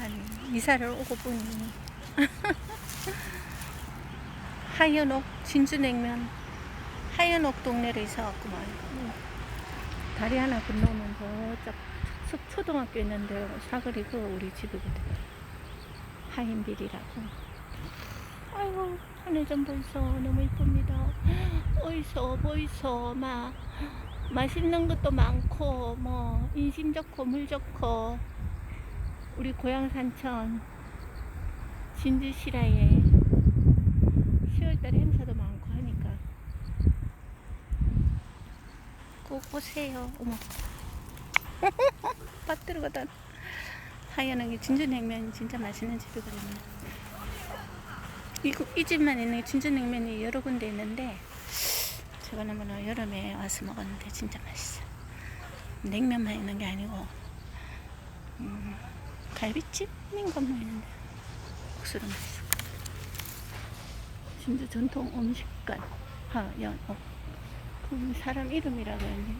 아니 이사를 오고 보니 하연옥 진주냉면 하연옥 동네로 이사 왔구만 음. 다리 하나 건너오면서 저숲 초등학교 있는데 사거리고 우리 집이거든 하인빌이라고. 아이고 하늘 좀 보이소. 너무 이쁩니다. 어이소 보이소 막 맛있는 것도 많고 뭐 인심 좋고 물 좋고 우리 고향 산천 진주시라에 10월달에 행사도 많고 하니까. 꼭 오세요. 어머. 빠뜨리거든 하얀하게 진주냉면이 진짜 맛있는 집이거든요 이, 이 집만 있는 진주냉면이 여러 군데 있는데 제가 너무나 여름에 와서 먹었는데 진짜 맛있어. 냉면만 있는 게 아니고 음, 갈비찜인 것만 있는데 국수도 맛있어. 진짜 전통 음식관. 하연 어. 그 사람 이름이라고 했는데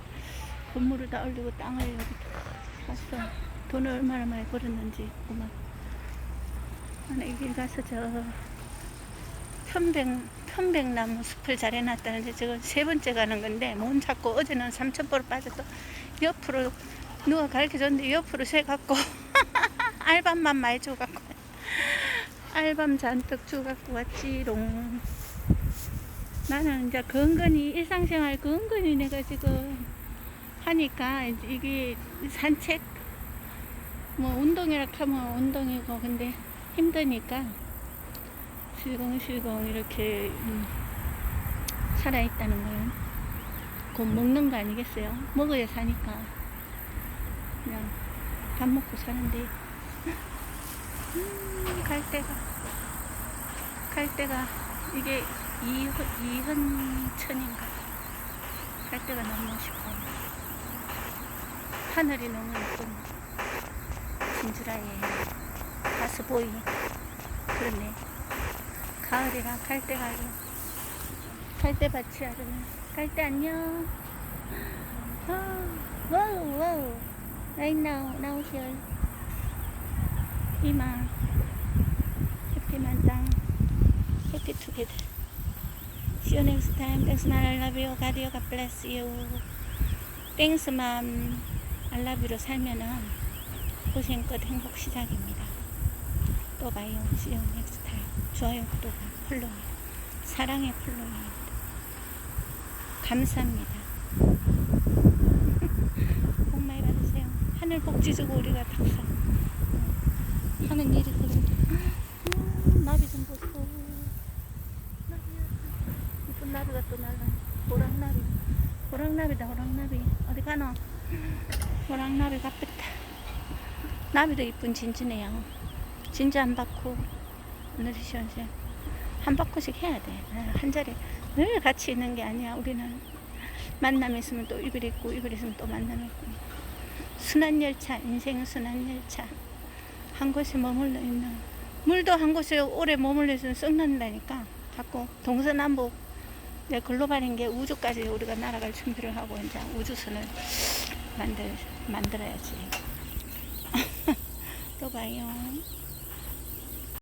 건물을 다 올리고 땅을 여기 다 샀어 돈을 얼마나 많이 벌었는지 그만 나는 이길 가서 저 편백 편백나무 숲을 잘 해놨다는데 저거 세 번째 가는 건데 몸 잡고 어제는 삼천포로 빠져서 옆으로 누가 가르쳐줬는데 옆으로 새 갖고 알밤만 많이 줘갖고 알밤 잔뜩 줘갖고 왔지롱. 나는 이제 근근히 일상생활 근근히 내가 지금 하니까 이게 산책 뭐 운동이라 하면 운동이고 근데 힘드니까 실공실공 이렇게 음, 살아있다는 걸곧 먹는 거 아니겠어요? 먹어야 사니까. 그냥 밥 먹고 사는데. 음, 갈 데가 갈 데가 이게 이흔, 이흔천인가? 갈 데가 너무 싶어 하늘이 너무 예쁜 진주라에 가스보이 그러네 가을이라 갈대 가요 갈대 밭이 아르네 갈대 안녕 아, 와우 와우 right now now here 이마 해피 만땅 happy together see you next time thanks man I love you God you God bless you thanks mom I love you로 살면은 고생끝 행복 시작입니다 또 봐요 see you next time 좋아요. 구독 플로우 사랑의 플로우 감사합니다. 복 많이 받으세요. 하늘 복지 주고 우리가 탁사 하는 일이 음, 나비 좀 보소. 이쁜 나비가 또 날라 호랑나비 호랑나비다 호랑나비 어디 가노? 호랑나비 가쁘다. 나비도 이쁜 진주네요. 진주 한 바퀴 오늘 시원시원 한 바퀴씩 해야 돼. 아, 한 자리 늘 같이 있는 게 아니야. 우리는 만남 있으면 또 이별 있고 이별 있으면 또 만남 있고 순환 열차 인생 순환 열차 한 곳에 머물러 있는 물도 한 곳에 오래 머물러 있으면 썩는다니까 자꾸 동서남북 이제 글로벌인 게 우주까지 우리가 날아갈 준비를 하고 이제 우주선을 만들 만들어야지. 또 봐요.